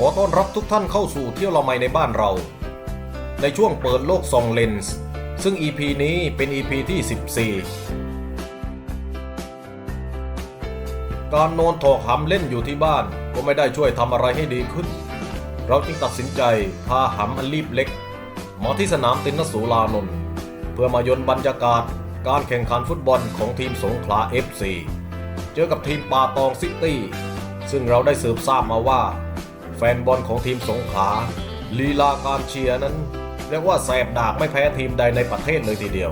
ขอต้อนรับทุกท่านเข้าสู่เที่ยวละไมในบ้านเรา ในช่วงเปิดโลกซองเลนส์ซึ่ง EP นี้เป็น EP ที่ 14 การโนนถอกหำเล่นอยู่ที่บ้านก็ไม่ได้ช่วยทำอะไรให้ดีขึ้น เราจึงตัดสินใจพาหำอันรีบเล็กมาที่สนามตินสูลานนท์เพื่อมายนบรรยากาศการแข่งขันฟุตบอลของทีมสงขลา FC เจอกับทีมปาตองซิตี้ซึ่งเราได้สืบทราบมาว่า แฟนบอลของทีมสงขลาลีลาการเชียร์นั้น เรียกว่าแสบดากไม่แพ้ทีมใดในประเทศเลยทีเดียว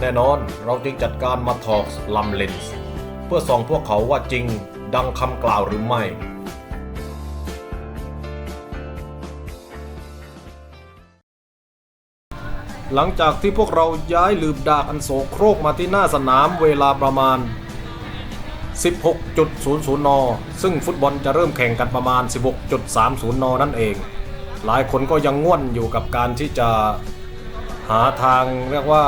แน่นอนเราจึงจัดการมาทอกลัมเลนส์เพื่อส่องพวกเขาว่าจริงดังคำกล่าวหรือไม่หลังจากที่พวกเราย้ายลืบดากอันโสโครกมาที่หน้าสนามเวลาประมาณ 16.00 น ซึ่งฟุตบอลจะเริ่มแข่งกันประมาณ 16.30 น นั่นเอง หลายคนก็ยังง่วนอยู่กับการที่จะหาทางเรียกว่า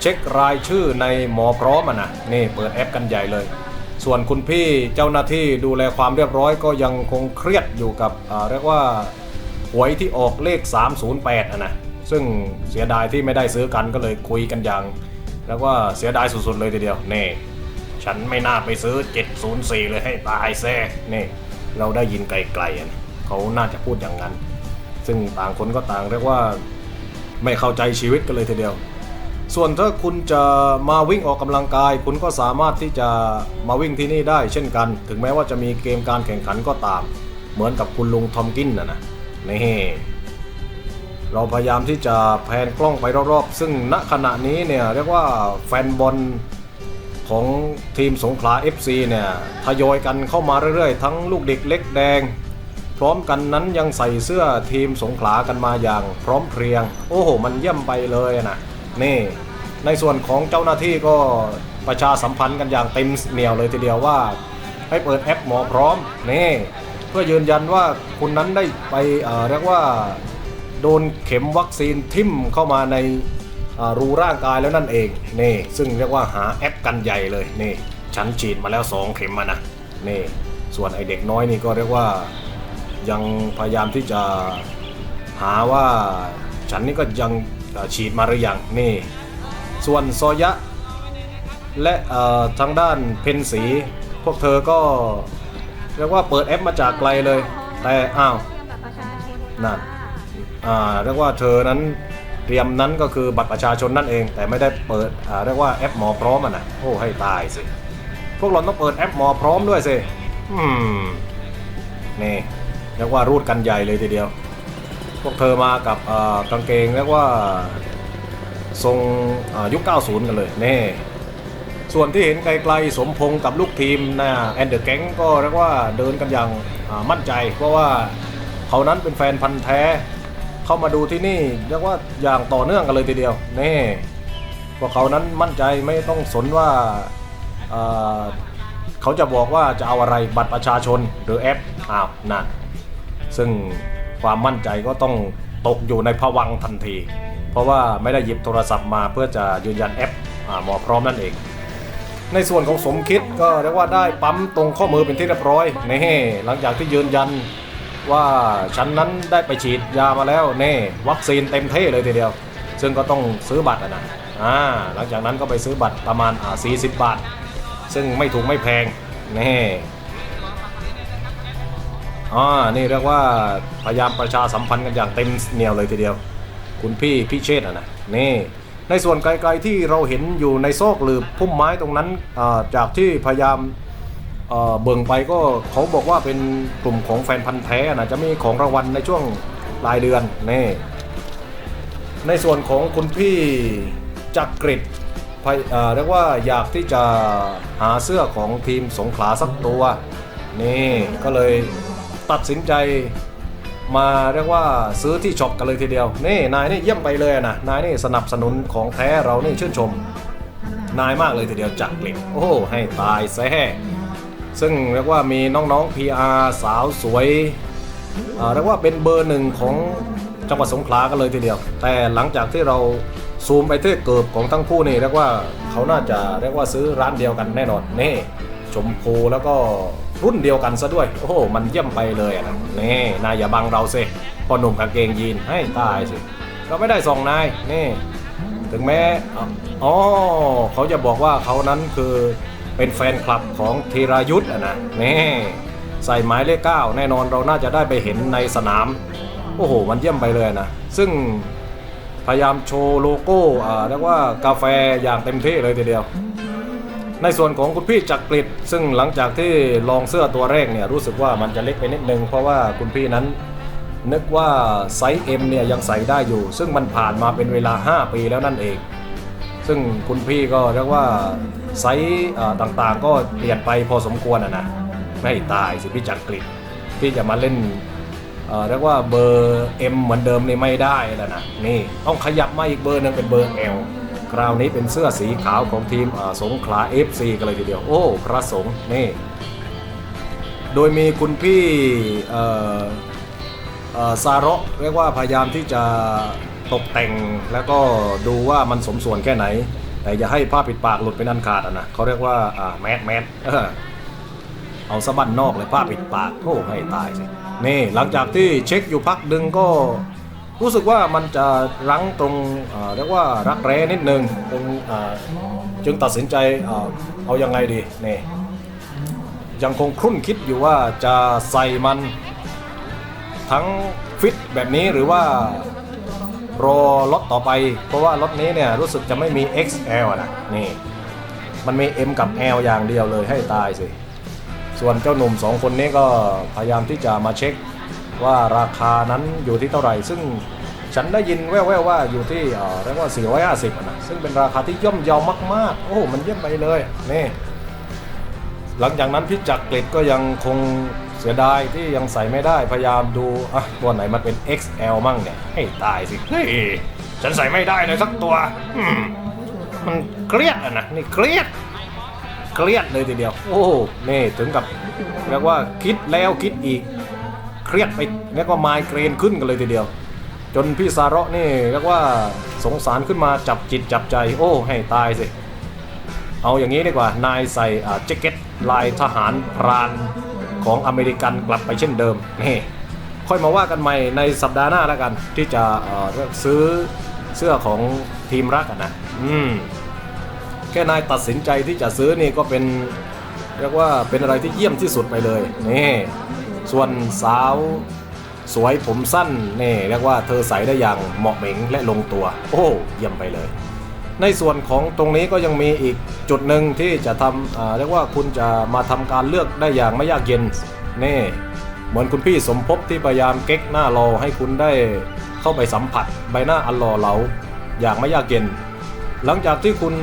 เช็ครายชื่อในหมอพร้อมอะนะนี่เปิดแอปกันใหญ่เลย ส่วนคุณพี่เจ้าหน้าที่ดูแลความเรียบร้อยก็ยังคงเครียดอยู่กับเรียกว่าหวยที่ออกเลข 308อะนะซึ่งเสียดายที่ไม่ได้ซื้อกันก็เลยคุยกันอย่างเรียกว่าเสียดายสุดๆเลยทีเดียวนี่ ฉันไม่น่าไปซื้อ 704 เลยให้ตายแซ่นี่ เราได้ยินไกลๆอะนะเขาน่าจะพูดอย่างนั้น ซึ่งต่างคนก็ต่างเรียกว่าไม่เข้าใจชีวิตกันเลยทีเดียว ส่วนถ้าคุณจะมาวิ่งออกกำลังกาย คุณก็สามารถที่จะมาวิ่งที่นี่ได้ เช่นกัน ถึงแม้ว่าจะมีเกมการแข่งขันก็ตาม เหมือนกับคุณลุงทอมกินนะนะนี่เราพยายามที่จะแพนกล้องไปรอบๆ ซึ่งณขณะนี้เนี่ยเรียกว่าแฟนบอล ของทีมสงขลา FC เนี่ยทยอยกันเข้ามาเรื่อยๆ ทั้งลูกเด็กเล็กแดง พร้อมกันนั้นยังใส่เสื้อทีมสงขลากันมาอย่างพร้อมเพรียง โอ้โห มันเยี่ยมไปเลยนะนี่ในส่วนของเจ้าหน้าที่ก็ประชาสัมพันธ์กันอย่างเต็มเหนียวเลยทีเดียวว่า ให้เปิดแอปหมอพร้อมนี่เพื่อยืนยันว่าคุณนั้นได้ไปเรียกว่าโดนเข็มวัคซีนทิ่มเข้ามาใน รูร่างกายแล้วนั่นเองนี่ซึ่งเรียกว่าหาแอปกันใหญ่เลยนี่ฉันฉีดมาแล้ว 2 เข็มมานะนี่ส่วนไอเด็กน้อยนี่ก็เรียกว่ายังพยายามที่จะหาว่าฉันนี่ก็ยังฉีดมาหรือยังนี่ ส่วนซอยะ และทางด้านเพนสี พวกเธอก็เรียกว่าเปิดแอปมาจากไกลเลย แต่อ้าวนั่นเรียกว่าเธอนั้น เตรียมนั้นก็คือบัตรประชาชนนั่นเอง แต่ไม่ได้เปิดเรียกว่าแอปหมอพร้อมอะนะโอ้ให้ตายสิพวกเราต้องเปิดแอปหมอพร้อมด้วยสิอืมนี่เรียกว่ารูดกันใหญ่เลยทีเดียว พวกเธอมากับกางเกงเรียกว่าทรงยุค 90 กันเลยนี่ส่วนที่เห็นไกลๆสมพงษ์กับลูกทีมนะแอนเดอร์แก๊งก็เรียกว่าเดินกันอย่างมั่นใจ เพราะว่าเขานั้นเป็นแฟนพันธ์แท้ เข้ามาดูที่นี่เรียกว่าอย่างต่อเนื่องกันเลยทีเดียวนี่พวกเขานั้นมั่นใจไม่ต้องสนว่าเเขาจะบอกว่าจะเอาอะไรบัตรประชาชนหรือแอปอ้าวนั่นซึ่งความมั่นใจก็ต้องตกอยู่ในภวังทันที เพราะว่าไม่ได้หยิบโทรศัพท์มาเพื่อจะยืนยันแอปอหมอพร้อมนั่นเอง ในส่วนของสมคิดก็เรียกว่าได้ปั๊มตรงข้อมือเป็นที่เรียบร้อยนี่หลังจากที่ยืนยัน ว่าฉันนั้นได้ไปฉีดยามาแล้วเน่วัคซีนเต็มเท่เลยทีเดียว ซึ่งก็ต้องซื้อบัตรอะนะอ่าหลังจากนั้นก็ไปซื้อบัตรประมาณอ่า40 บาท ซึ่งไม่ถูกไม่แพงนี่อ่านี่เรียกว่าพยายามประชาสัมพันธ์กันอย่างเต็มเหนียวเลยทีเดียว คุณพี่พี่เชษฐ์อะนะนี่ในส่วนไกลๆที่เราเห็นอยู่ในซอกหรือพุ่มไม้ตรงนั้นจากที่พยายาม เอ่อเบิ่งไปก็เขาบอกว่าเป็นกลุ่มของแฟนพันธ์แท้นะจะมีของรางวัลในช่วงปลายเดือนนี่ในส่วนของคุณพี่จักริดเอ่อเรียกว่าอยากที่จะหาเสื้อของทีมสงขลาสักตัว นี่ก็เลยตัดสินใจมาเรียกว่าซื้อที่ช็อปกันเลยทีเดียว นี่นายนี่เยี่ยมไปเลยนะนายนี่สนับสนุนของแท้เรานี่ชื่นชม นายมากเลยทีเดียวจักริดโอ้ให้ตายแซ่ ซึ่งเรียกว่ามีน้องๆ PR สาวสวยเรียกว่าเป็นเบอร์หนึ่งของจังหวัดสงขลากันเลยทีเดียว แต่หลังจากที่เราซูมไปที่เกิบของทั้งคู่นี่เรียกว่าเขาน่าจะเรียกว่าซื้อร้านเดียวกันแน่นอนนี่ชมพูแล้วก็รุ่นเดียวกันซะด้วย โอ้โหมันเยี่ยมไปเลยนะนี่นายอย่าบังเราสิพอหนุ่มกางเกงยีนให้ตายสิเราไม่ได้ส่องนายนี่ ถึงแม้อ๋อเขาจะบอกว่าเขานั้นคือ เป็นแฟนคลับของธีรายุทธ์อะนะนี่ใส่หมายเลขเก้าแน่นอนเราน่าจะได้ไปเห็นในสนาม โอ้โห มันเยี่ยมไปเลยนะ ซึ่งพยายามโชว์โลโก้อ่าเรียกว่ากาแฟอย่างเต็มที่เลยทีเดียว ในส่วนของคุณพี่จักริดซึ่งหลังจากที่ลองเสื้อตัวแรกเนี่ยรู้สึกว่ามันจะเล็กไปนิดนึง เพราะว่าคุณพี่นั้นนึกว่าไซส์ M เนี่ยยังใส่ได้อยู่ ซึ่งมันผ่านมาเป็นเวลา 5 ปีแล้วนั่นเอง ซึ่งคุณพี่ก็เรียกว่า ไซส์ต่างๆ ก็เปลี่ยนไปพอสมควรอะนะไม่ตายสิพี่จักริดพี่จะมาเล่นเรียกว่าเบอร์ M เหมือนเดิมนี่ไม่ได้แล้วนะนี่ต้องขยับมาอีกเบอร์หนึงเป็นเบอร์ L คราวนี้เป็นเสื้อสีขาวของทีมสงขลา FC กันเลยทีเดียว โอ้พระสงฆ์นี่โดยมีคุณพี่เอ่อเอ่อซาระเรียกว่าพยายามที่จะตกแต่งแล้วก็ดูว่ามันสมส่วนแค่ไหน แต่อย่าให้ผ้าปิดปากหลุดเป็นอันขาดอะนะเขาเรียกว่าอ่าแมสแมสเอาสะบั้นนอกเลยผ้าปิดปากโอ้ให้ตายสินี่หลังจากที่เช็คอยู่พักดึงก็รู้สึกว่ามันจะรั้งตรงเรียกว่ารักแร้นิดนึงตรงจึงตัดสินใจเอ่อเอายังไงดีนี่ยังคงครุ่นคิดอยู่ว่าจะใส่มันทั้งฟิตแบบนี้หรือว่า รอล็อตต่อไป เพราะว่าล็อตนี้เนี่ยรู้สึกจะไม่มี XL อะนะนี่มันมี M กับ L อย่างเดียวเลยให้ตายสิ ส่วนเจ้าหนุ่มสองคนนี้ก็พยายามที่จะมาเช็คว่าราคานั้นอยู่ที่เท่าไหร่ ซึ่งฉันได้ยินแว่วๆว่าอยู่ที่เอ่อเรียกว่า 450นะซึ่งเป็นราคาที่ย่อมเยาวมากๆ โอ้มันเยี่ยมไปเลยนี่หลังจากนั้นพี่จักรเกรดก็ยังคง สียดายที่ยังใส่ไม่ได้พยายามดูอะตัวไหนมันเป็น XL มั่งเนี่ย ให้ตายสิเฮ้ยฉันใส่ไม่ได้เลยสักตัวอืมมันเครียดอะนะนี่เครียดเครียดเลยทีเดียว โอ้นี่ถึงกับเรียกว่าคิดแล้วคิดอีกเครียดไปเรียกว่าไมเกรนขึ้นกันเลยทีเดียว จนพี่ซาระนี่เรียกว่าสงสารขึ้นมาจับจิตจับใจ โอ้ให้ตายสิเอาอย่างนี้ดีกว่า นายใส่แจ็คเก็ตลายทหารพราน ของอเมริกันกลับไปเช่นเดิมนี่ค่อยมาว่ากันใหม่ในสัปดาห์หน้าแล้วกัน ที่จะซื้อเสื้อของทีมรักนะอืมแค่นายตัดสินใจที่จะซื้อนี่ก็เป็นเรียกว่าเป็นอะไรที่เยี่ยมที่สุดไปเลยนี่ส่วนสาวสวยผมสั้นนี่เรียกว่าเธอใส่ได้อย่างเหมาะเหม็งและลงตัว โอ้เยี่ยมไปเลย ในส่วนของตรงนี้ก็ยังมีอีกจุดหนึ่งที่จะทำเรียกว่าคุณจะมาทำการเลือกได้อย่างไม่ยากเย็นนี่เหมือนคุณพี่สมภพที่พยายามเก๊กหน้ารอให้คุณได้เข้าไปสัมผัสใบหน้าอันหล่อเหลาอย่างไม่ยากเย็น หลังจากที่คุณ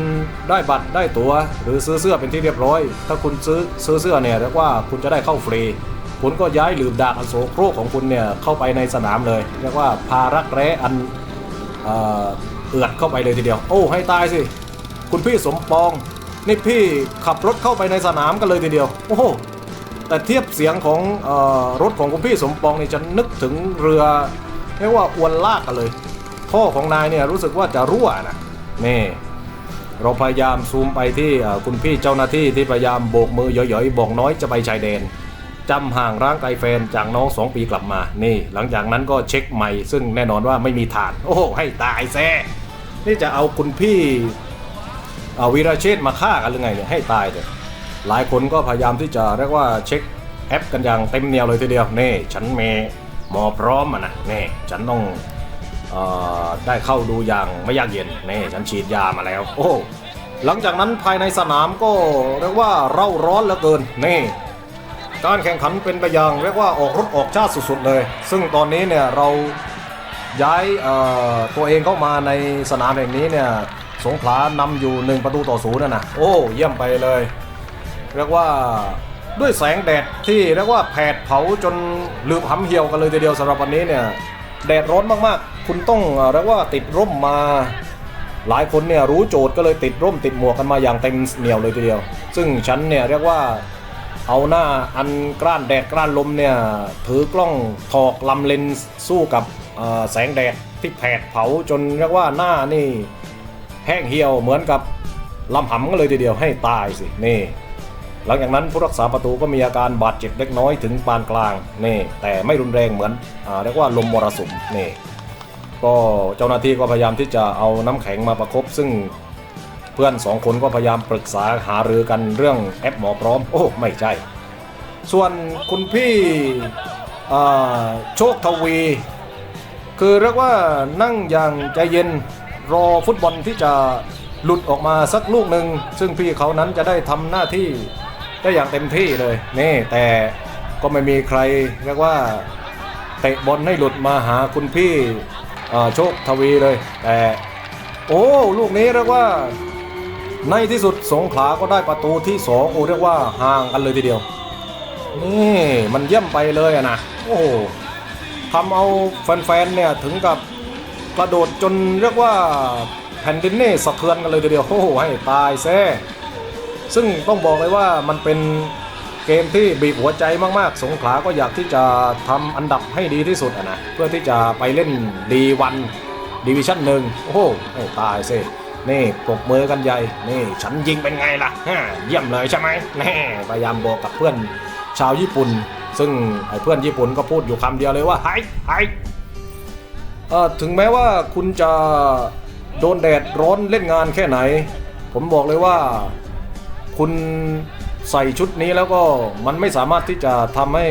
ได้บัตรได้ตั๋ว หรือซื้อเสื้อเป็นที่เรียบร้อย ถ้าคุณซื้อซื้อเสื้อเนี่ยเรียกว่าคุณจะได้เข้าฟรีคุณก็ย้ายหลืมดากอันโสโครกของคุณเนี่ยเข้าไปในสนามเลย เรียกว่าพารักแร้อัน เอือดเข้าไปเลยทีเดียว โอ้ให้ตายสิ คุณพี่สมปอง นี่พี่ขับรถเข้าไปในสนามกันเลยทีเดียว โอ้โห แต่เทียบเสียงของออรถของคุณพี่สมปองนี่จะนึกถึงเรือเรียกว่าอวนลากกันเลย ท่อของนายเนี่ยรู้สึกว่าจะรั่วนะนี่เราพยายามซูมไปที่คุณพี่เจ้าหน้าที่ที่พยายามโบกมือหย่อยๆบอกน้อยจะไปชายแดนจำห่างร่างไกลแฟนจากน้องสองปีกลับมา นี่ หลังจากนั้นก็เช็คใหม่ ซึ่งแน่นอนว่าไม่มีฐาน โอ้ให้ตายแซ่ นี่จะเอาคุณพี่เอาวีระเชษมาฆ่ากันหรือไงเนี่ยให้ตายเถอะหลายคนก็พยายามที่จะเรียกว่าเช็คแอปกันอย่างเต็มเหนียวเลยทีเดียวนี่ฉันเมหมอพร้อมอะนะนี่ฉันต้องออได้เข้าดูอย่างไม่ยากเย็นนี่ฉันฉีดยามาแล้ว โอ้หลังจากนั้นภายในสนามก็เรียกว่าเร่าร้อนเหลือเกินนี่การแข่งขันเป็นไปอย่างเรียกว่าออกรถออกชาติสุดๆเลย ซึ่งตอนนี้เนี่ยเรา ย้ายตัวเองเข้ามาในสนามแห่งนี้เนี่ยสงขลานำอยู่หนึ่งประตูต่อศูนย์นะนะโอ้เยี่ยมไปเลย เรียกว่าด้วยแสงแดดที่เรียกว่าแผดเผาจนลืมหำเหี่ยวกันเลยทีเดียวสำหรับวันนี้เนี่ยแดดร้อนมากๆ คุณต้องเรียกว่าติดร่มมา หลายคนเนี่ยรู้โจทย์ก็เลยติดร่มติดหมวกกันมาอย่างเต็มเหนียวเลยทีเดียว ซึ่งฉันเนี่ยเรียกว่าเอาหน้าอันกล้านแดดกล้านลมเนี่ยถือกล้องถอกลำเลนส์สู้กับ แสงแดดที่แผดเผาจนเรียกว่าหน้านี่แห้งเหี่ยวเหมือนกับลำหำกันเลยทีเดียวให้ตายสินี่ หลังจากนั้นผู้รักษาประตูก็มีอาการบาดเจ็บเล็กน้อยถึงปานกลางนี่แต่ไม่รุนแรงเหมือนอเรียกว่าลมมรสุมนี่ก็เจ้าหน้าที่ก็พยายามที่จะเอาน้ำแข็งมาประคบซึ่งเพื่อนสองคนก็พยายามปรึกษาหารือกันเรื่องแอปหมอพร้อม โอ้ไม่ใช่ ส่วนคุณพี่โชคทวี คือเรียกว่านั่งอย่างใจเย็นรอฟุตบอลที่จะหลุดออกมาสักลูกหนึ่งซึ่งพี่เขานั้นจะได้ทำหน้าที่ได้อย่างเต็มที่เลยนี่แต่ก็ไม่มีใครเรียกว่าเตะบอลให้หลุดมาหาคุณพี่โชคทวีเลย แต่โอ้ลูกนี้เรียกว่า ในที่สุดสงขลาก็ได้ประตูที่สองโอ้เรียกว่าห่างกันเลยทีเดียวนี่มันเยี่ยมไปเลยอะนะโอ้ ทำเอาแฟนๆเนี่ยถึงกับกระโดดจนเรียกว่าแผ่นดินนี่สะเทือนกันเลยทีเดียวโอ้โหให้ตายแซ่ซึ่งต้องบอกเลยว่ามันเป็นเกมที่บีบหัวใจมากๆ สงขลาก็อยากที่จะทำอันดับให้ดีที่สุดะนะเพื่อที่จะไปเล่นดีวันดิวิชั่นหนึ่งโอ้โหให้ตายซินี่ปรบมือกันใหญ่นี่ฉันยิงเป็นไงล่ะฮะเยี่ยมเลยใช่ไหมแน่พยายามบอกกับเพื่อนชาวญี่ปุ่น ซึ่งไอ้เพื่อนญี่ปุ่นก็พูดอยู่คำเดียวเลยว่าไฮไฮถึงแม้ว่าคุณจะโดนแดดร้อนเล่นงานแค่ไหน ผมบอกเลยว่าคุณใส่ชุดนี้แล้วก็มันไม่สามารถที่จะทำให้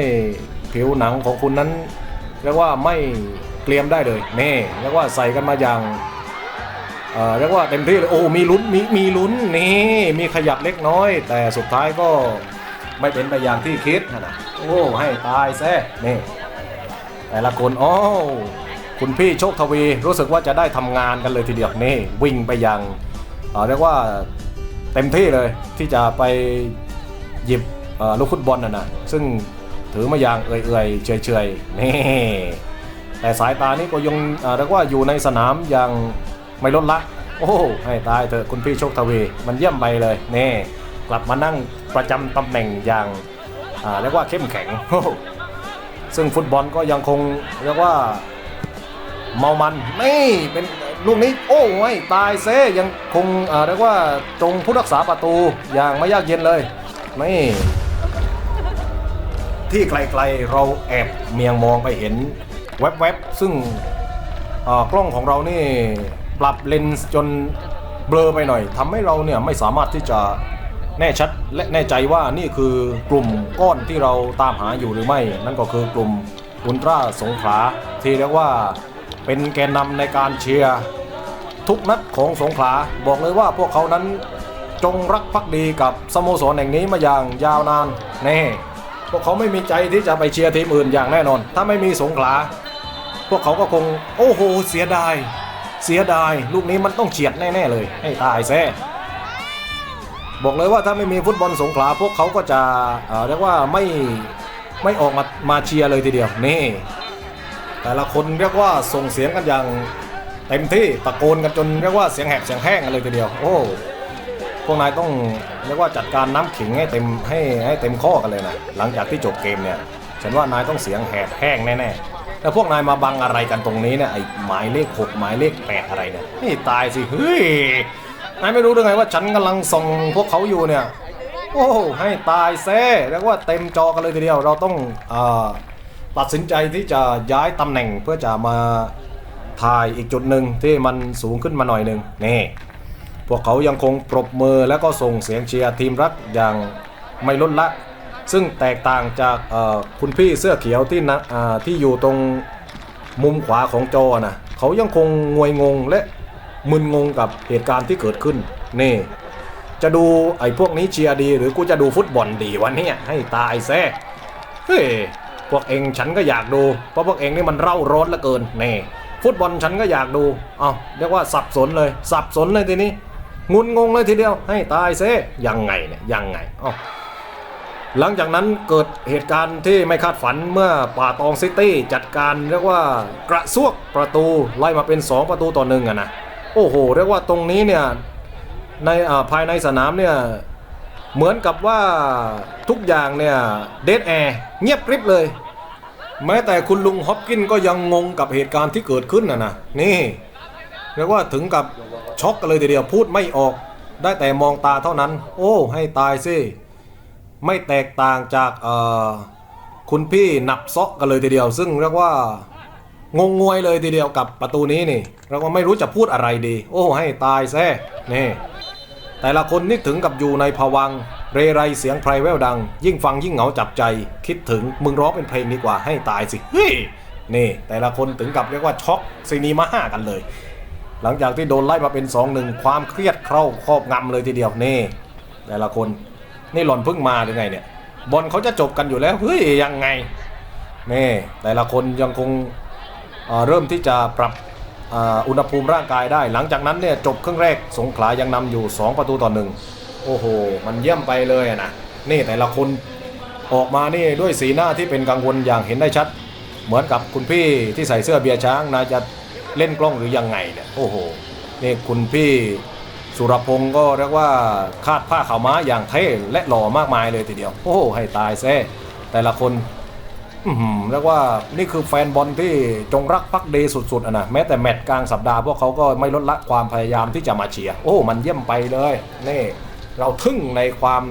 ผิวหนังของคุณนั้นเรียกว่าไม่เกรียมได้เลยนี่เรียกว่าใส่กันมาอย่างเอ่อเรียกว่าเต็มที่เลยโอ้มีลุ้นมีมีลุ้นนี่มีขยับเล็กน้อย แต่สุดท้ายก็ไม่เป็นไปอย่างที่คิดนะนะ โอ้ให้ตายแซ่นี่แต่ละคนโอ้คุณพี่โชคทวีรู้สึกว่าจะได้ทำงานกันเลยทีเดียวนี่วิ่งไปยังเเรียกว่าเต็มที่เลยที่จะไปหยิบลูกฟุตบอลน่ะนะซึ่งถือมาอย่างเอื่อยๆเฉยๆนี่แต่สายตานี่ก็ยังเเรียกว่าอยู่ในสนามอย่างไม่ลดละ โอ้ให้ตายเถอะคุณพี่โชคทวี มันเยี่ยมไปเลยนี่กลับมานั่งประจำตำแหน่งอย่าง เรียกว่าเข้มแข็ง ซึ่งฟุตบอลก็ยังคงเรียกว่าเมามันนี่เป็นลูกนี้โอ้ยตายเซยังคงเอ่อเรียกว่าตรงผู้รักษาประตูอย่างไม่ยากเย็นเลยนี่ที่ไกลๆเราแอบเมียงมองไปเห็นแวบๆซึ่งอ่อกล้องของเรานี่ปรับเลนส์จนเบลอไปหน่อยทำให้เราเนี่ยไม่สามารถที่จะ แน่ชัดและแน่ใจว่านี่คือกลุ่มก้อนที่เราตามหาอยู่หรือไม่ นั่นก็คือกลุ่มอุลตร้าสงขลาที่เรียกว่าเป็นแกนนำในการเชียร์ทุกนัดของสงขลาบอกเลยว่าพวกเขานั้นจงรักภักดีกับสโมสรแห่งนี้มาอย่างยาวนานแน่พวกเขาไม่มีใจที่จะไปเชียร์ทีมอื่นอย่างแน่นอน ถ้าไม่มีสงขลา พวกเขาก็คง โอ้โห เสียดาย เสียดาย ลูกนี้มันต้องเฉียดแน่ ๆ เลย ให้ตายแซ่ บอกเลยว่าถ้าไม่มีฟุตบอลสงขลาพวกเขาก็จะเเรียกว่าไม่ไม่ออกมามาเชียร์เลยทีเดียวนี่ แต่ละคนเรียกว่าส่งเสียงกันอย่างเต็มที่ตะโกนกันจนเรียกว่าเสียงแหบเสียงแห้งกันเลยทีเดียว โอ้พวกนายต้องเรียกว่าจัดการน้ำขิงให้เต็มให้ให้เต็มข้อกันเลยนะหลังจากที่จบเกมเนี่ยฉันว่านายต้องเสียงแหบแห้งแน่ๆแล้วพวกนายมาบังอะไรกันตรงนี้เนี่ยไอ้หมายเลขหกหมายเลขแปดอะไรเนี่ยนี่ตายสิเฮ้ย นายไม่รู้หรือไงว่าฉันกำลังส่งพวกเขาอยู่เนี่ย โอ้ให้ตายแซ่เรียกว่าเต็มจอกันเลยทีเดียวเราต้องอตัดสินใจที่จะย้ายตำแหน่งเพื่อจะมาถ่ายอีกจุดหนึ่งที่มันสูงขึ้นมาหน่อยหนึ่งนี่พวกเขายังคงปรบมือแล้วก็ส่งเสียงเชียร์ทีมรักอย่างไม่ลดละ ซึ่งแตกต่างจากคุณพี่เสื้อเขียวที่นะอ่าที่อยู่ตรงมุมขวาของจอนะเขายังคงงวยงงและ มึนงงกับเหตุการณ์ที่เกิดขึ้น นี่ จะดูไอ้พวกนี้เชียร์ดี หรือกูจะดูฟุตบอลดีวันนี้ให้ตายแซ่เฮ้พวกเองฉันก็อยากดู เพราะพวกเองนี่มันเร่าร้อนเหลือเกินนี่ฟุตบอลฉันก็อยากดู เอาเรียกว่าสับสนเลย สับสนเลยทีนี้ งุนงงเลยทีเดียว ให้ตายเซยังไงเนี่ยยังไงอ๋อหลังจากนั้นเกิดเหตุการณ์ที่ไม่คาดฝันเมื่อป่าตองซิตี้จัดการเรียกว่ากระซวกประตูไล่มาเป็น 2 ประตูต่อหนึ่งอะนะ โอ้โหเรียกว่าตรงนี้เนี่ยในาภายในสนามเนี่ยเหมือนกับว่าทุกอย่างเนี่ยเดดแอร์เงียบกริบเลย แม้แต่คุณลุงฮอปกินก็ยังงงกับเหตุการณ์ที่เกิดขึ้นนะนะนี่เรียกว่าถึงกับช็อกกันเลยทีเดียวพูดไม่ออกได้แต่มองตาเท่านั้น โอ้ ให้ตายสิไม่แตกต่างจากคุณพี่หนับเซาะกันเลยทีเดียว ซึ่งเรียกว่า งงงวยเลยทีเดียวกับประตูนี้นี่ เรียกว่าไม่รู้จะพูดอะไรดี โอ้ให้ตายแซ่นี่ แต่ละคนนี่ถึงกับอยู่ในภวัง เรไรเสียงไพรแววดัง ยิ่งฟังยิ่งเหงาจับใจ คิดถึงมึงร้องเป็นเพลงดีกว่าให้ตายสิเฮ้ยนี่ แต่ละคนถึงกับเรียกว่าช็อกซีนีมาห้ากันเลย หลังจากที่โดนไล่มาเป็น2อหนึ่งความเครียดเข้าครอบงำเลยทีเดียวนี่ แต่ละคนนี่หล่อนเพิ่งมาหรือไงเนี่ยบอลเขาจะจบกันอยู่แล้วเฮ้ยยังไงนี่แต่ละคนยังคง เริ่มที่จะปรับอุณหภูมิร่างกายได้ หลังจากนั้นเนี่ยจบครึ่งแรกสงขลายังนำอยู่ 2 ประตูต่อหนึ่งโอ้โห มันเยี่ยมไปเลยนะนี่แต่ละคนออกมานี่ด้วยสีหน้าที่เป็นกังวลอย่างเห็นได้ชัด เหมือนกับคุณพี่ที่ใส่เสื้อเบียร์ช้างน่าจะเล่นกล้องหรือยังไงเนี่ยโอ้โหนี่คุณพี่สุรพงศ์ก็เรียกว่าคาดผ้าขาวม้าอย่างเท่และหล่อมากมายเลยทีเดียว โอ้โหให้ตายแซ่แต่ละคน เรียกว่านี่คือแฟนบอลที่จงรักภักดีสุดๆอะนะแม้แต่แมตช์กลางสัปดาห์พวกเขาก็ไม่ลดละความพยายามที่จะมาเชียร์โอ้มันเยี่ยมไปเลยนี่เราทึ่งในความ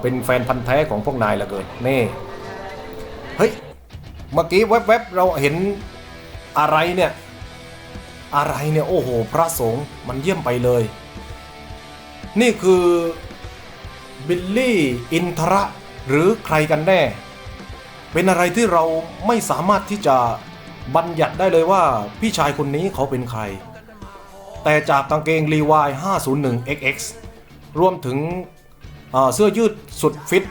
เป็นแฟนพันธ์แท้ของพวกนายเหลือเกินนี่เฮ้ยเมื่อกี้แวบๆเราเห็นอะไรเนี่ย อะไรเนี่ยโอ้โห พระสงฆ์มันเยี่ยมไปเลย นี่คือบิลลี่อินทระหรือใครกันแน่ เป็นอะไรที่เราไม่สามารถที่จะบัญญัติได้เลยว่าพี่ชายคนนี้เขาเป็นใคร แต่จากกางเกงรีวาย 501XX รวมถึงเสื้อยืดสุดฟิต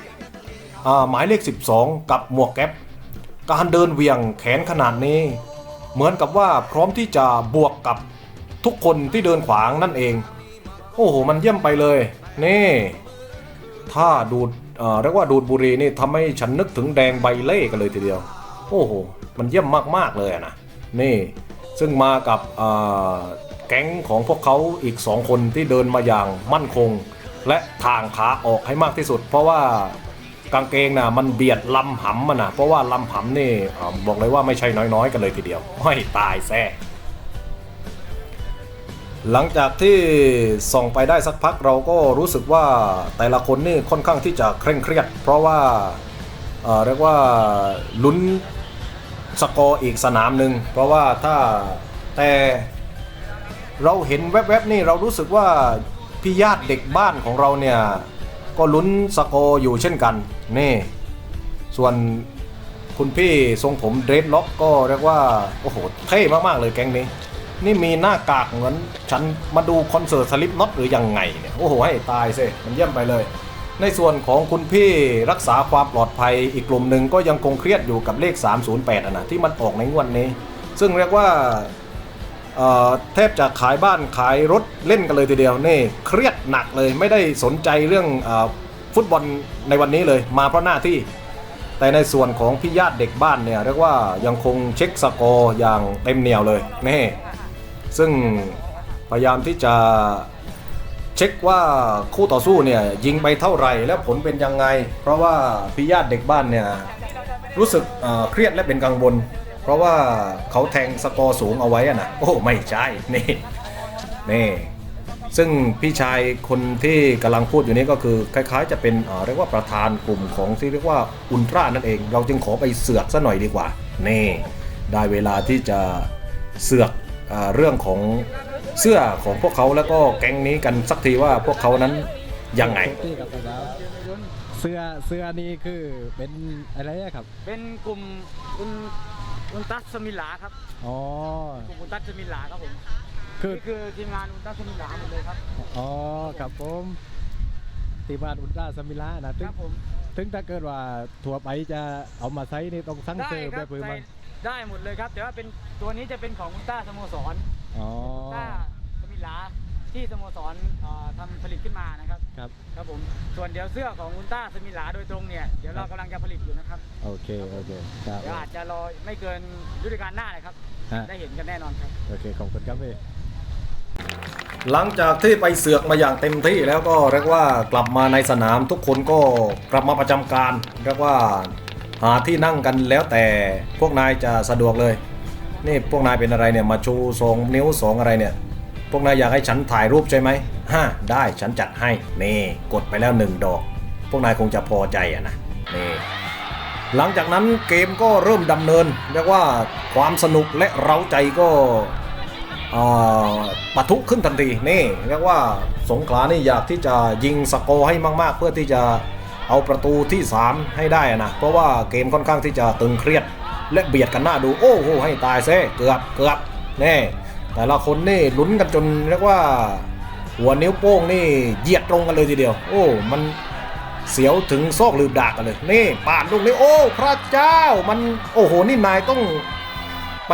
หมายเลข 12 กับหมวกแก๊ปการเดินเวียงแขนขนาดนี้ เหมือนกับว่าพร้อมที่จะบวกกับทุกคนที่เดินขวางนั่นเอง โอ้โห มันเยี่ยมไปเลย นี่ ถ้าดูด เรียกว่าดูดบุรีนี่ทำให้ฉันนึกถึงแดงใบเล่กันเลยทีเดียว โอ้โห มันเยี่ยมมากๆเลยนะ นี่ ซึ่งมากับแก๊งของพวกเขาอีกสองคนที่เดินมาอย่างมั่นคง และทางขาออกให้มากที่สุด เพราะว่ากางเกงนะมันเบียดลำหำมันนะเพราะว่าลำหำนี่บอกเลยว่าไม่ใช่น้อยๆ กันเลยทีเดียวไม่ตายแซ่ หลังจากที่ส่องไปได้สักพักเราก็รู้สึกว่าแต่ละคนนี่ค่อนข้างที่จะเคร่งเครียด เพราะว่าเรียกว่าลุ้นสกอร์อีกสนามหนึ่งเพราะว่าถ้าแต่เราเห็นแวบๆนี่เรารู้สึกว่าพี่ญาติเด็กบ้านของเราเนี่ยก็ลุ้นสกอร์อยู่เช่นกันนี่ส่วนคุณพี่ทรงผมเดรดล็อกก็เรียกว่าโอ้โหเท่มากๆเลยแก๊งนี้ นี่มีหน้ากากเหมือนฉันมาดูคอนเสิร์ตสลิปน็อตหรือยังไงเนี่ยโอ้โหให้ตายสิมันเยี่ยมไปเลย ในส่วนของคุณพี่รักษาความปลอดภัยอีกกลุ่มหนึ่งก็ยังคงเครียดอยู่กับเลข 308อะนะที่มันออกในงวดนี้ ซึ่งเรียกว่าเอ่อแทบจะขายบ้านขายรถเล่นกันเลยทีเดียวนี่เครียดหนักเลยไม่ได้สนใจเรื่องอฟุตบอลในวันนี้เลยมาเพราะหน้าที่ แต่ในส่วนของพี่ญาติเด็กบ้านเนี่ยเรียกว่ายังคงเช็คสกอร์อย่างเต็มเหนียวเลยนี่ ซึ่งพยายามที่จะเช็คว่าคู่ต่อสู้เนี่ยยิงไปเท่าไหร่และผลเป็นยังไง เพราะว่าพี่ญาติเด็กบ้านเนี่ยรู้สึกเครียดและเป็นกังวลเพราะว่าเขาแทงสกอร์สูงเอาไว้อะนะโอ้ไม่ใช่นี่นี่ซึ่งพี่ชายคนที่กำลังพูดอยู่นี้ก็คือคล้ายๆ จะเป็นเรียกว่าประธานกลุ่มของที่เรียกว่าอุลตร้านั่นเอง เราจึงขอไปเสือกซะหน่อยดีกว่า นี่ ได้เวลาที่จะเสือก เรื่องของเสื้อของพวกเขาแล้วก็แก๊งนี้กันสักทีว่าพวกเขานั้นยังไงที่กับสาวเสื้อเสื้อนี่คือเป็นอะไรอะครับ เป็นกลุ่มอุนอุนตัสสมิลาครับอ๋อกลุ่มอุนตัสสมิลาครับผมคือนี่คือทีมงานอุนตัสสมิลาหมดเลยครับอ๋อครับผมตีมานอุลตราสมิลานะถึคงรับผมถึงถ้าเกิดว่าถั่วไปจะเอามาใช้นี่ต้องสั่งได้เซอร์คแบรับบพื้นใส่มัน ได้หมดเลยครับ แต่ว่าเป็นตัวนี้จะเป็นของอุนต้าสโมสรอ๋ออุนต้าสมิลาที่สโมสรเอ่อทำผลิตขึ้นมานะครับครับ ครับผมส่วนเดี๋ยวเสื้อของอุนต้าสมิลาโดยตรงเนี่ยเดี๋ยวเรากำลังจะผลิตอยู่นะครับโอเค โอเค ครับ เดี๋ยวอาจจะรอไม่เกินฤดูกาลหน้าเลยครับ ฮะ ได้เห็นกันแน่นอนครับ โอเค ขอบคุณครับพี่ หลังจากที่ไปเสือกมาอย่างเต็มที่แล้วก็เรียกว่ากลับมาในสนามทุกคนก็กลับมาประจำการเรียกว่า หาที่นั่งกันแล้วแต่พวกนายจะสะดวกเลย นี่พวกนายเป็นอะไรเนี่ยมาชูสองนิ้วสองอะไรเนี่ย พวกนายอยากให้ฉันถ่ายรูปใช่ไหมฮ่าได้ฉันจัดให้นี่กดไปแล้วหนึ่งดอก พวกนายคงจะพอใจอะนะนี่หลังจากนั้นเกมก็เริ่มดำเนินเรียกว่าความสนุกและเร้าใจก็ปะทุขึ้นทันทีนี่เรียกว่าสงขลานี่อยากที่จะยิงสกอร์ให้มาก ๆ เพื่อที่จะ เอาประตูที่ 3 ให้ได้อะนะ เพราะว่าเกมค่อนข้างที่จะตึงเครียด และเบียดกันหน้าดู โอ้โหให้ตายเซ่เกือบเกือบแน่แต่ละคนนี่ลุ้นกันจนเรียกว่า หัวนิ้วโป้งนี่เหยียดตรงกันเลยทีเดียว โอ้ มันเสียวถึงซอกลืมดากกันเลย นี่ปาดลูกนี้โอ้พระเจ้ามันโอ้โหนี่นายต้องไป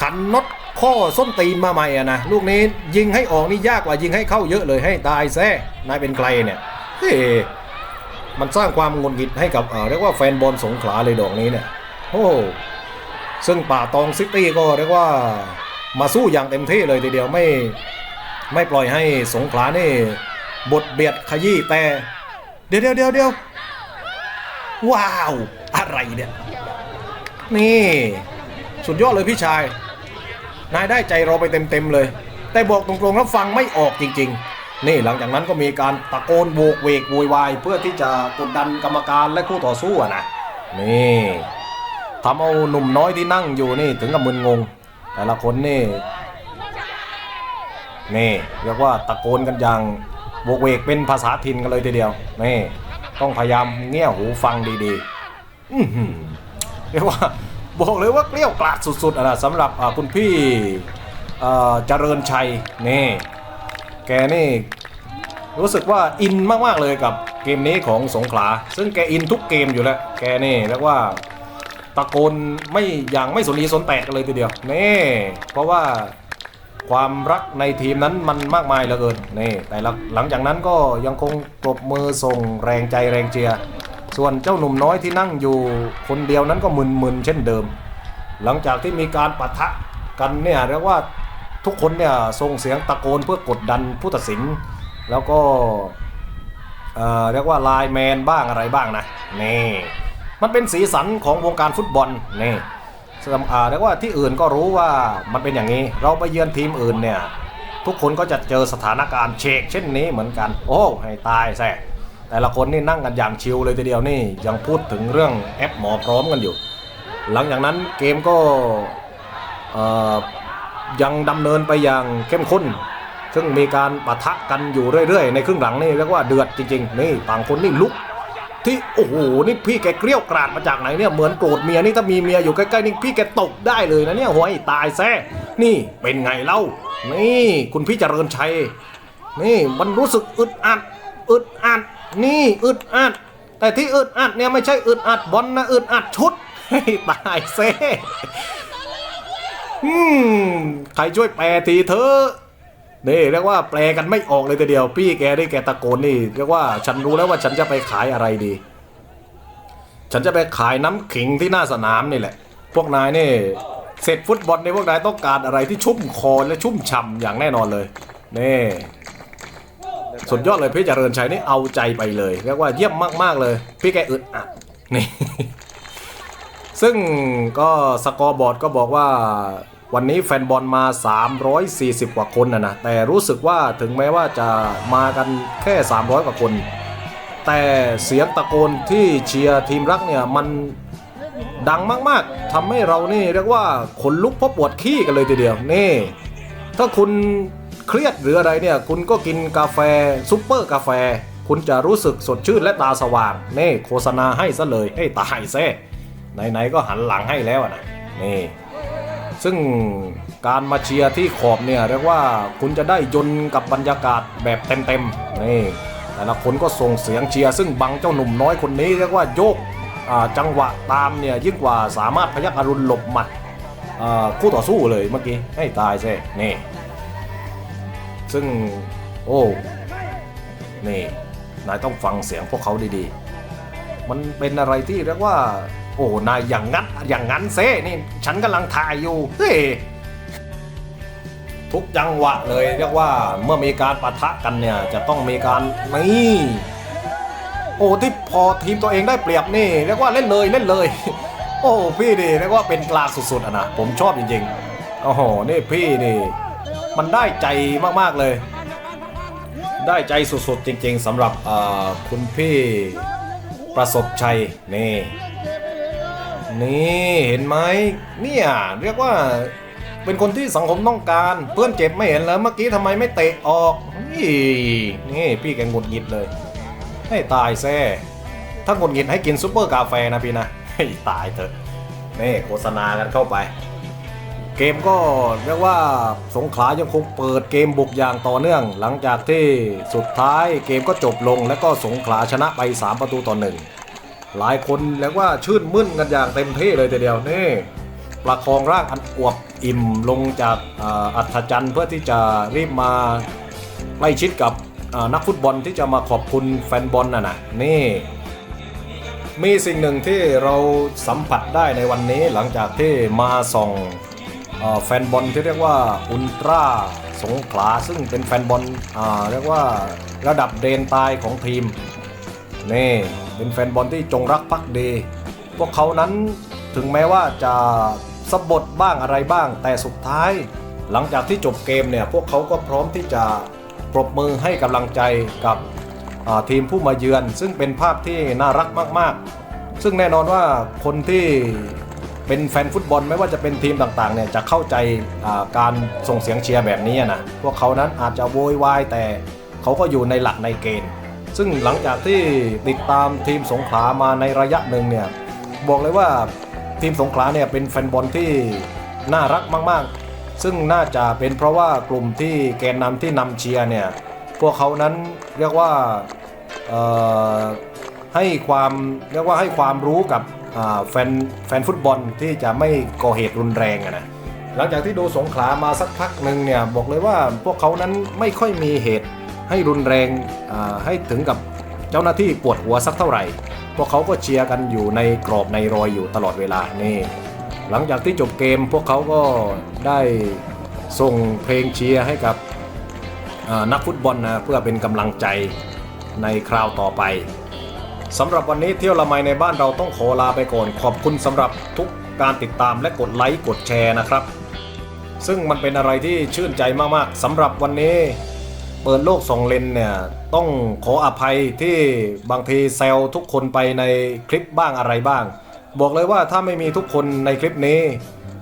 ขันน็อตข้อส้นตีนมาใหม่อะนะลูกนี้ยิงให้ออกนี่ยากกว่ายิงให้เข้าเยอะเลยให้ตายแซ่นายเป็นใครเนี่ยเฮ้ มันสร้างความงุนงิดให้กับเรียกว่าแฟนบอลสงขลาเลยดอกนี้เนี่ยโอ้ซึ่งป่าตองซิตี้ก็เรียกว่ามาสู้อย่างเต็มที่เลยทีเดียวไม่ไม่ปล่อยให้สงขลานี่บทเบียดขยี้แต่เดี๋ยวเดี๋ยวเดี๋ยวเดี๋ยวว้าว อะไรเนี่ยนี่ สุดยอดเลยพี่ชาย นายได้ใจเราไปเต็มๆเลย แต่บอกตรงๆแล้วฟังไม่ออกจริง ๆ นี่หลังจากนั้นก็มีการตะโกนโวกเวกโวยวายเพื่อที่จะกดดันกรรมการและคู่ต่อสู้นะนี่ทำเอาหนุ่มน้อยที่นั่งอยู่นี่ถึงกับมึนงง แต่ละคนนี่นี่เรียกว่าตะโกนกันอย่างโวกเวกเป็นภาษาถิ่นกันเลยทีเดียวนี่ต้องพยายามเงี่ยหูฟังดีๆเรียกว่าบอกเลยว่าเกลี้ยวกล่อดสุดๆนะสำหรับคุณพี่เจริญชัยนี่ แกนี่ รู้สึกว่าอินมากๆเลยกับเกมนี้ของสงขลา ซึ่งแกอินทุกเกมอยู่แล้ว แกนี่เรียกว่าตะโกนไม่อย่างไม่สนีสนแตกเลยทีเดียวนี่เพราะว่าความรักในทีมนั้นมันมากมายเหลือเกินนี่แต่หลังจากนั้นก็ยังคงปรบมือส่งแรงใจแรงเชียร์ส่วนเจ้าหนุ่มน้อยที่นั่งอยู่คนเดียวนั้นก็มึนๆเช่นเดิม หลังจากที่มีการปะทะกันเนี่ยเรียกว่า ทุกคนเนี่ยส่งเสียงตะโกนเพื่อกดดันผู้ตัดสิน แล้วก็เอ่อเรียกว่าไลน์แมนบ้างอะไรบ้างนะนี่มันเป็นสีสันของวงการฟุตบอลนี่ซึ่งอ่าเรียกว่าที่อื่นก็รู้ว่ามันเป็นอย่างนี้ เราไปเยือนทีมอื่นเนี่ยทุกคนก็จะเจอสถานการณ์เชกเช่นนี้เหมือนกัน โอ้ให้ตายแซ่แต่ละคนนี่นั่งกันอย่างชิลเลยทีเดียวนี่ยังพูดถึงเรื่องแอปหมอพร้อมกันอยู่ หลังจากนั้นเกมก็เอ่อ ยังดำเนินไปอย่างเข้มข้น ซึ่งมีการปะทะกันอยู่เรื่อยๆ ในครึ่งหลังนี่เรียกว่าเดือดจริงๆนี่ต่างคนนี่ลุก ที่โอ้โหนี่พี่แกเกลี้ยวกราดมาจากไหนเนี่ยเหมือนโกรธเมียนี่ถ้ามีเมียอยู่ใกล้ๆนี่พี่แกตกได้เลยนะเนี่ยหวไอ้ตายแซ่นี่เป็นไงเล่า นี่คุณพี่เจริญชัย นี่มันรู้สึกอึดอัดอึดอัดนี่อึดอัดแต่ที่อึดอัดเนี่ยไม่ใช่อึดอัดบอลนะอึดอัดชุดให้ตายเซ่ อืมใครช่วยแปลทีเถอะนี่เรียกว่าแปลกันไม่ออกเลยทีเดียว พี่แกได้แกตะโกนนี่เรียกว่าฉันรู้แล้วว่าฉันจะไปขายอะไรดี ฉันจะไปขายน้ำขิงที่หน้าสนามนี่แหละ พวกนายนี่เสร็จฟุตบอลในพวกนายต้องการอะไรที่ชุ่มคอและชุ่มฉ่ำอย่างแน่นอนเลยนี่สุดยอดเลยพี่เจริญชัยนี่เอาใจไปเลยเรียกว่าเยี่ยมมากๆเลย พี่แกอึดอัดนี่ ซึ่งก็สกอร์บอร์ดก็บอกว่าวันนี้แฟนบอลมา 340 กว่าคนนะนะ แต่รู้สึกว่าถึงแม้ว่าจะมากันแค่ 300 กว่าคน แต่เสียงตะโกนที่เชียร์ทีมรักเนี่ย มันดังมากๆทำให้เรานี่เรียกว่าขนลุกเพราะปวดขี้กันเลยทีเดียว นี่ ถ้าคุณเครียดหรืออะไรเนี่ย คุณก็กินกาแฟซุปเปอร์กาแฟ คุณจะรู้สึกสดชื่นและตาสว่าง นี่โฆษณาให้ซะเลยให้ตายแซ่ ไหนๆก็หันหลังให้แล้วนะนี่ซึ่งการมาเชียร์ที่ขอบเนี่ยเรียกว่าคุณจะได้ยนกับบรรยากาศแบบเต็มๆนี่แต่ละคนก็ส่งเสียงเชียร์ซึ่งบังเจ้าหนุ่มน้อยคนนี้เรียกว่าโยกจังหวะตามเนี่ยยิ่งกว่าสามารถพยักอรุณหลบหมัดคู่ต่อสู้เลยเมื่อกี้ให้ตายใช่นี่ ซึ่งโอ้นี่นายต้องฟังเสียงพวกเขาดีๆ มันเป็นอะไรที่เรียกว่า โอ้นายอย่างงั้นอย่างงั้นเซ่นี่ฉันกำลังถ่ายอยู่เฮ้ทุกจังหวะเลยเรียกว่าเมื่อมีการปะทะกันเนี่ยจะต้องมีการนี่โอ้ที่พอทีมตัวเองได้เปรียบนี่เรียกว่าเล่นเลยเล่นเลย โอ้พี่ดิเรียกว่าเป็นกลางสุดๆอะนะผมชอบจริงๆโอ้โหนี่พี่นี่ มันได้ใจมากๆเลย ได้ใจสุดๆจริง ๆสำหรับคุณพี่ประสบชัยนี่ นี่เห็นไหมเนี่ยเรียกว่าเป็นคนที่สังคมต้องการ เพื่อนเจ็บไม่เห็นแล้วเมื่อกี้ทำไมไม่เตะออก นี่นี่พี่แกงหงุดหงิดเลย ให้ตายแซ่ถ้าหงุดหงิดให้กินซุปเปอร์กาแฟนะพี่นะให้ตายเถอะนี่โฆษณากันเข้าไป เกมก็เรียกว่าสงขลายังคงเปิดเกมบุกอย่างต่อเนื่อง หลังจากที่สุดท้ายเกมก็จบลงและก็สงขลาชนะไป 3 ประตูต่อหนึ่ง หลายคนเรียกว่าชื่นมึนกันอย่างเต็มที่เลยทีเดียวนี่ประคองร่างอันอวบอิ่มลงจากอัธจันทร์เพื่อที่จะรีบมาใกล้ชิดกับนักฟุตบอลที่จะมาขอบคุณแฟนบอลน่ะนะนี่มีสิ่งหนึ่งที่เราสัมผัสได้ในวันนี้หลังจากที่มาส่องแฟนบอลที่เรียกว่าอุลตร้าสงขลาซึ่งเป็นแฟนบอลเรียกว่าระดับเดนตายของทีมนี่ เป็นแฟนบอลที่จงรักภักดี พวกเขานั้นถึงแม้ว่าจะสะบดบ้างอะไรบ้าง แต่สุดท้าย หลังจากที่จบเกมเนี่ยพวกเขาก็พร้อมที่จะปรบมือให้กำลังใจกับทีมผู้มาเยือน ซึ่งเป็นภาพที่น่ารักมาก ๆ ซึ่งแน่นอนว่าคนที่เป็นแฟนฟุตบอลไม่ว่าจะเป็นทีมต่างๆเนี่ยจะเข้าใจการส่งเสียงเชียร์แบบนี้นะพวกเขานั้นอาจจะโวยวายแต่เขาก็อยู่ในหลักในเกณฑ์ ซึ่งหลังจากที่ติดตามทีมสงขลามาในระยะหนึ่งเนี่ยบอกเลยว่าทีมสงขลาเนี่ยเป็นแฟนบอลที่น่ารักมากๆ ซึ่งน่าจะเป็นเพราะว่ากลุ่มที่แกนนำที่นำเชียร์เนี่ยพวกเขานั้นเรียกว่าให้ความเรียกว่าให้ความรู้กับแฟนแฟนฟุตบอลที่จะไม่ก่อเหตุรุนแรงนะหลังจากที่ดูสงขลามาสักพักหนึ่งเนี่ยบอกเลยว่าพวกเขานั้นไม่ค่อยมีเหตุ ให้รุนแรงให้ถึงกับเจ้าหน้าที่ปวดหัวสักเท่าไหร่ พวกเขาก็เชียร์กันอยู่ในกรอบในรอยอยู่ตลอดเวลานี่หลังจากที่จบเกมพวกเขาก็ได้ส่งเพลงเชียร์ให้กับนักฟุตบอลนะเพื่อเป็นกำลังใจในคราวต่อไปสำหรับวันนี้เที่ยวละไมในบ้านเราต้องขอลาไปก่อน ขอบคุณสำหรับทุกการติดตามและกดไลค์กดแชร์นะครับ ซึ่งมันเป็นอะไรที่ชื่นใจมากๆสำหรับวันนี้ เปิดโลกสองเลนเนี่ย ต้องขออภัยที่บางทีแซวทุกคนไปในคลิปบ้างอะไรบ้าง บอกเลยว่าถ้าไม่มีทุกคนในคลิปนี้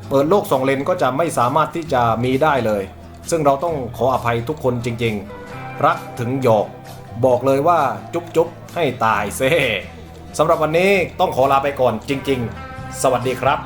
เปิดโลกสองเลนก็จะไม่สามารถที่จะมีได้เลย ซึ่งเราต้องขออภัยทุกคนจริง ๆ รักถึงหยอก บอกเลยว่าจุ๊บจุ๊บให้ตายเซ่สำหรับวันนี้ต้องขอลาไปก่อนจริง ๆ สวัสดีครับ